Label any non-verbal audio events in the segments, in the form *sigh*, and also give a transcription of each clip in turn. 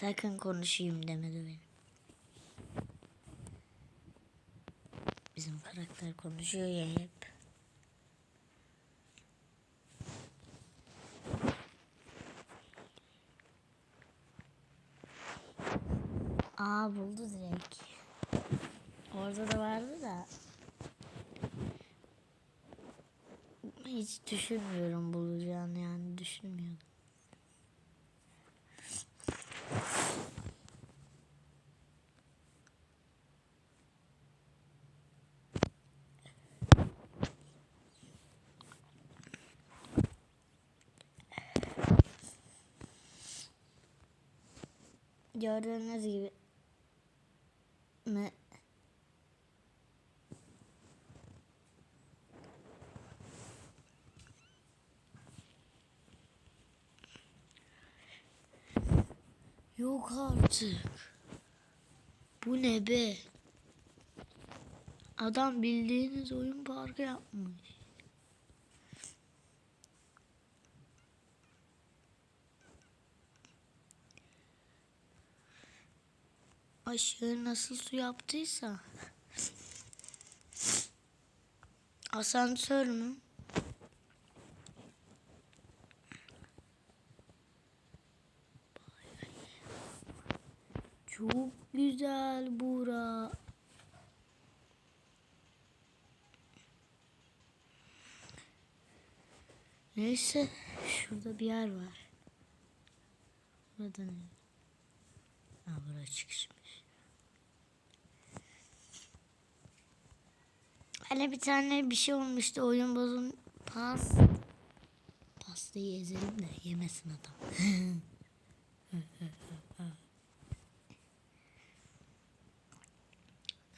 Sakın konuşayım demedi benim. Bizim karakter konuşuyor ya hep. Aa buldu direkt. Orada da vardı da. Hiç düşünmüyorum bulacağını yani düşünmüyordum. Gördüğünüz gibi mi? Yok artık. Bu ne be? Adam bildiğiniz oyun parkı yapmış. Aşağı nasıl su yaptıysa. Asansör mü? Çok güzel bura. Neyse şurada bir yer var. Burada ne? Ha bura çıkışmış. Hani bir tane bir şey olmuştu oyun bozun pas. Pastayı ezelim de yemesin adam. *laughs*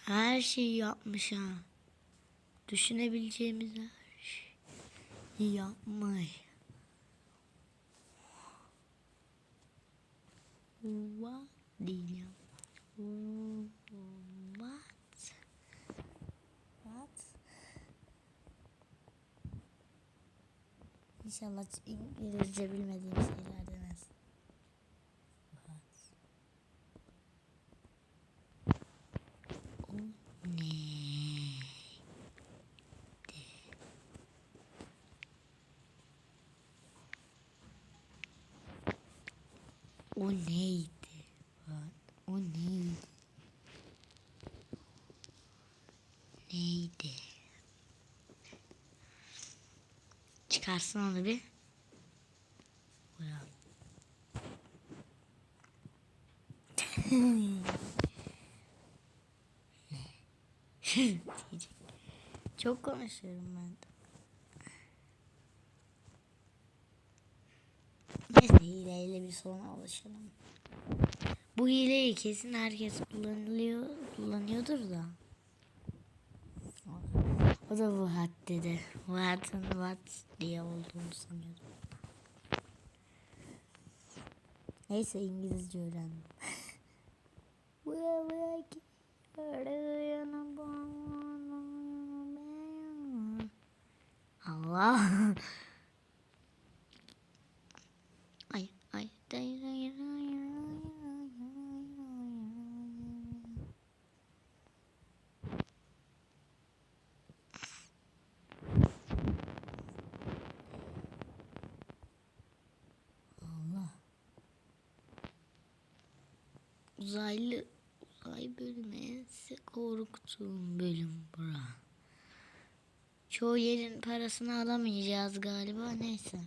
Her şeyi yapmış ha. Düşünebileceğimiz her şeyi yapmış. What diyeceğim? What? What? İnşallah İngilizce bilmediğim şeyler demez. What? O ne? O neydi? O neydi? Neydi? Çıkarsın onu bir. *laughs* *laughs* Çok konuşuyorum ben de. Neyse hileyle bir sonra alışalım. Bu hileyi kesin herkes kullanılıyor, kullanıyordur da. O da Vuhat dedi. Vuhat'ın What diye olduğunu sanıyordum. Neyse İngilizce öğrendim. Allah. Ay ay. Allah. Uzaylı uzay bölümü en sık korktuğum bölüm bura. Çoğu yerin parasını alamayacağız galiba neyse.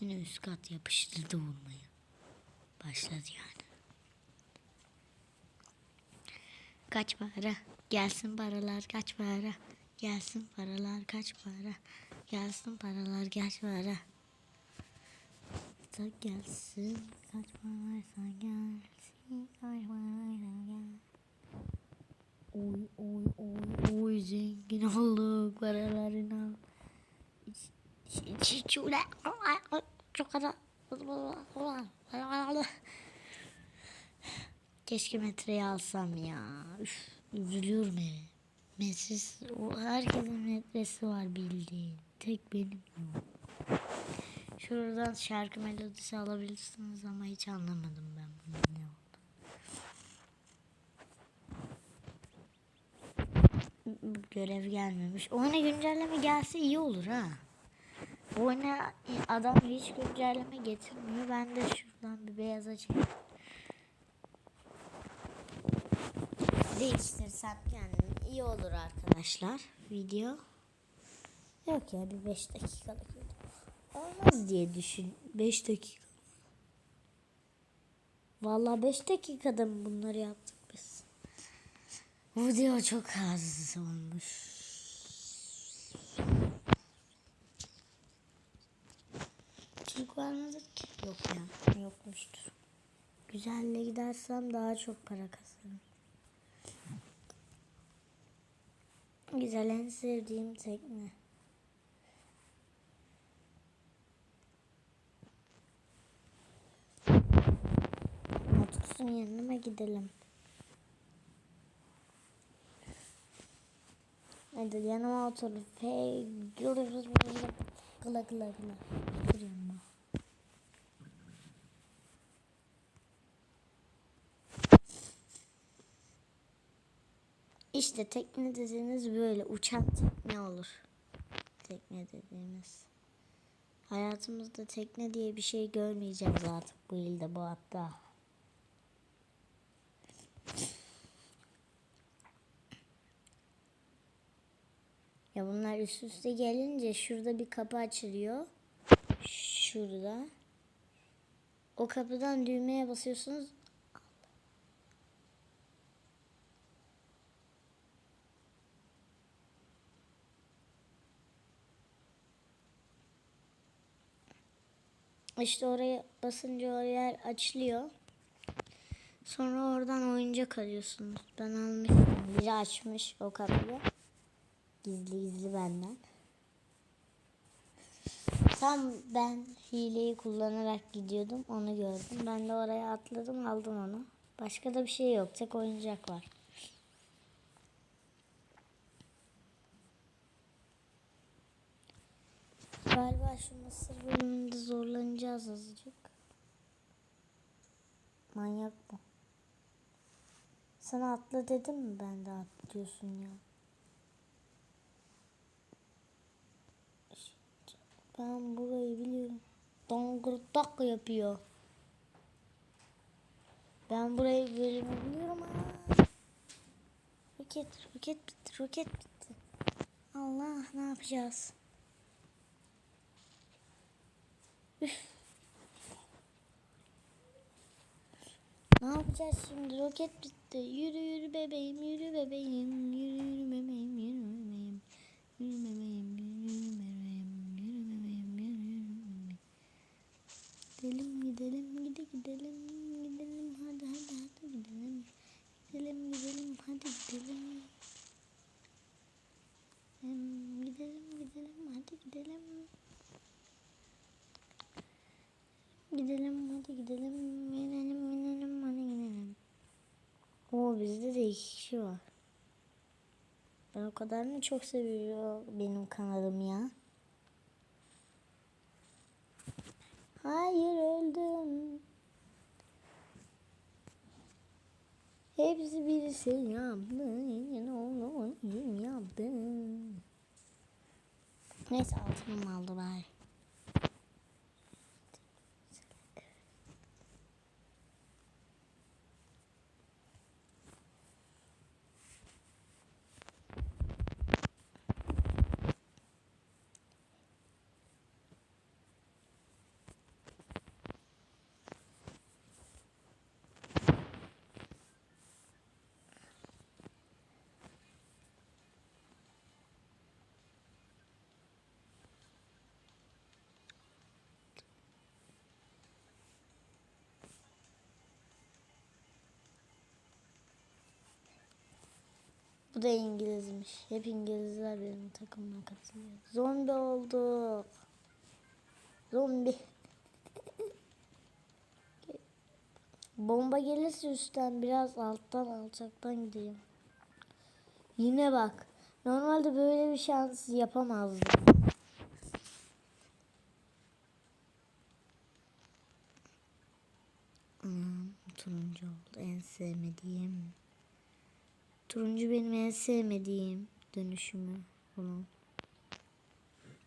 Yine üst kat yapıştırdı olmayı. Başladı yani. Kaç para? Gelsin paralar kaç para? Gelsin paralar kaç para? Gelsin paralar kaç para? Da gelsin kaç paraysa gelsin kaç paraysa gel. Oy oy oy oy zengin olduk paralarına. Çiçule çok ara Keşke metreyi alsam ya. Üf, üzülüyorum eve. Metresi, herkesin metresi var bildiğin. Tek benim. Şuradan şarkı melodisi alabilirsiniz ama hiç anlamadım ben bunun ne oldu. Görev gelmemiş. Oyuna güncelleme gelse iyi olur ha. Oyuna adam hiç güncelleme getirmiyor. Ben de şuradan bir beyaza çekeyim. Değiştirsem kendimi iyi olur arkadaşlar. Video. Yok ya bir 5 dakikalık. Olmaz diye düşün. 5 dakika. Vallahi 5 dakikada mı bunları yaptık biz? Bu video çok az olmuş. Çocuk var mıdır ki? Yok ya. Yokmuştur. Güzelle gidersem daha çok para kazanırım. Güzel en sevdiğim tekne. Otursun yanıma gidelim. Hadi yanıma otur. Hey, gıla gıla gıla. Otur yanıma. İşte tekne dediğiniz böyle uçan tekne olur. Tekne dediğimiz. Hayatımızda tekne diye bir şey görmeyeceğiz artık bu ilde bu hatta. Ya bunlar üst üste gelince şurada bir kapı açılıyor. Şurada. O kapıdan düğmeye basıyorsunuz. İşte oraya basınca o yer açılıyor. Sonra oradan oyuncak alıyorsunuz. Ben almıştım. Biri açmış o kapıyı. Gizli gizli benden. Tam ben hileyi kullanarak gidiyordum. Onu gördüm. Ben de oraya atladım aldım onu. Başka da bir şey yok. Tek oyuncak var. Galiba şu mısır bölümünde zorlanacağız azıcık. Manyak bu. Sana atla dedim mi ben de atlıyorsun ya. Ben burayı biliyorum. Dongurdak yapıyor. Ben burayı biliyorum ha. Roket, roket bitti, roket bitti. Allah ne yapacağız? Ne yapacağız şimdi? Roket bitti. Yürü yürü bebeğim, yürü bebeğim, yürü yürü bebeğim, yürü bebeğim. Yürü bebeğim, yürü bebeğim, yürü bebeğim, yürü bebeğim. Gidelim gidelim gide gidelim hadi hadi hadi gidelim. Gidelim gidelim hadi gidelim. Hem gidelim gidelim hadi gidelim. Gidelim hadi gidelim. Gidelim gidelim hadi gidelim. Oo bizde de iki kişi var. Ben o kadar mı çok seviyor benim kanalım ya? Hayır öldüm. Hepsi birisi yaptı. Onu kim yaptı? Neyse altınım aldı bari. Bu da İngilizmiş. Hep İngilizler benim takımıma katılıyor. Zombi olduk. Zombi. Bomba gelirse üstten biraz alttan alçaktan gideyim. Yine bak. Normalde böyle bir şans yapamazdım. Hmm, turuncu oldu. En sevmediğim. Turuncu benim en sevmediğim dönüşümü bunun.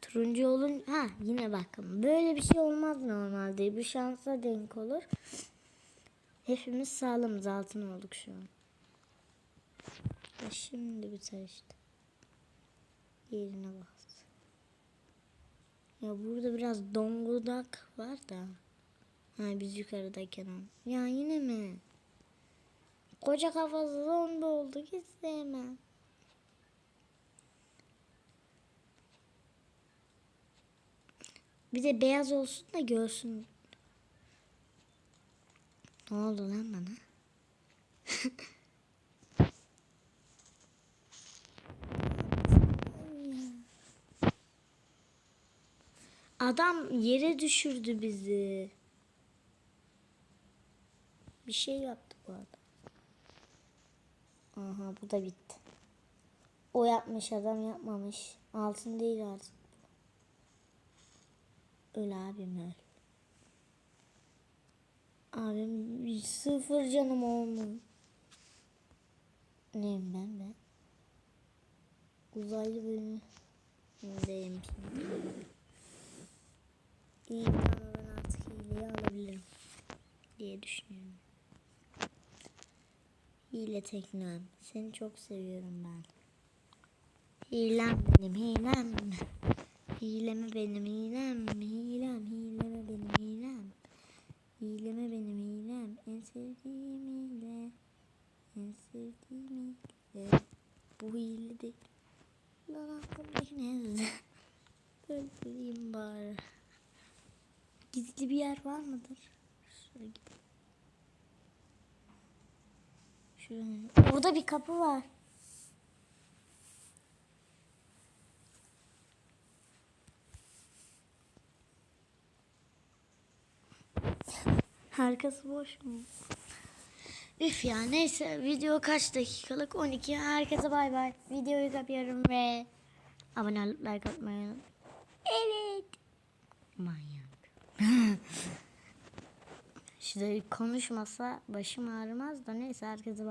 Turuncu olun ha yine bakın böyle bir şey olmaz normalde bu şansa denk olur. Hepimiz sağlamız altın olduk şu an. Ya şimdi biter işte. Yerine bas. Ya burada biraz dongudak var da. Ha biz yukarıdayken. Ya yine mi? Koca kafası zombi oldu hiç sevmem. Bir de beyaz olsun da görsün. Ne oldu lan bana? *laughs* Adam yere düşürdü bizi. Bir şey yaptı bu adam. Aha bu da bitti. O yapmış adam yapmamış. Altın değil artık. Öl abim öl. Abim sıfır canım olmuş. Neyim ben ben? Uzaylı bölümü. Neyim? İyi ben artık hileyi alabilirim. Diye düşünüyorum. Hile teknem. Seni çok seviyorum ben. Hilem benim hilem. Hileme benim hilem. Hilem hileme benim hilem. Hileme benim hilem. En sevdiğim hile. En sevdiğim hile. Bu hile değil. Lan aklımdaki ne? Böyle söyleyeyim bari. Gizli bir yer var mıdır? Şuraya gideyim. Şuraya. Orada bir kapı var. Arkası boş mu? Üf ya neyse video kaç dakikalık 12 herkese bay bay videoyu kapıyorum ve abone olup like atmayı. Evet. Manyak. *laughs* İşte konuşmasa başım ağrımaz da neyse herkese bay